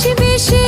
আসবে সে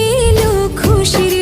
খুশির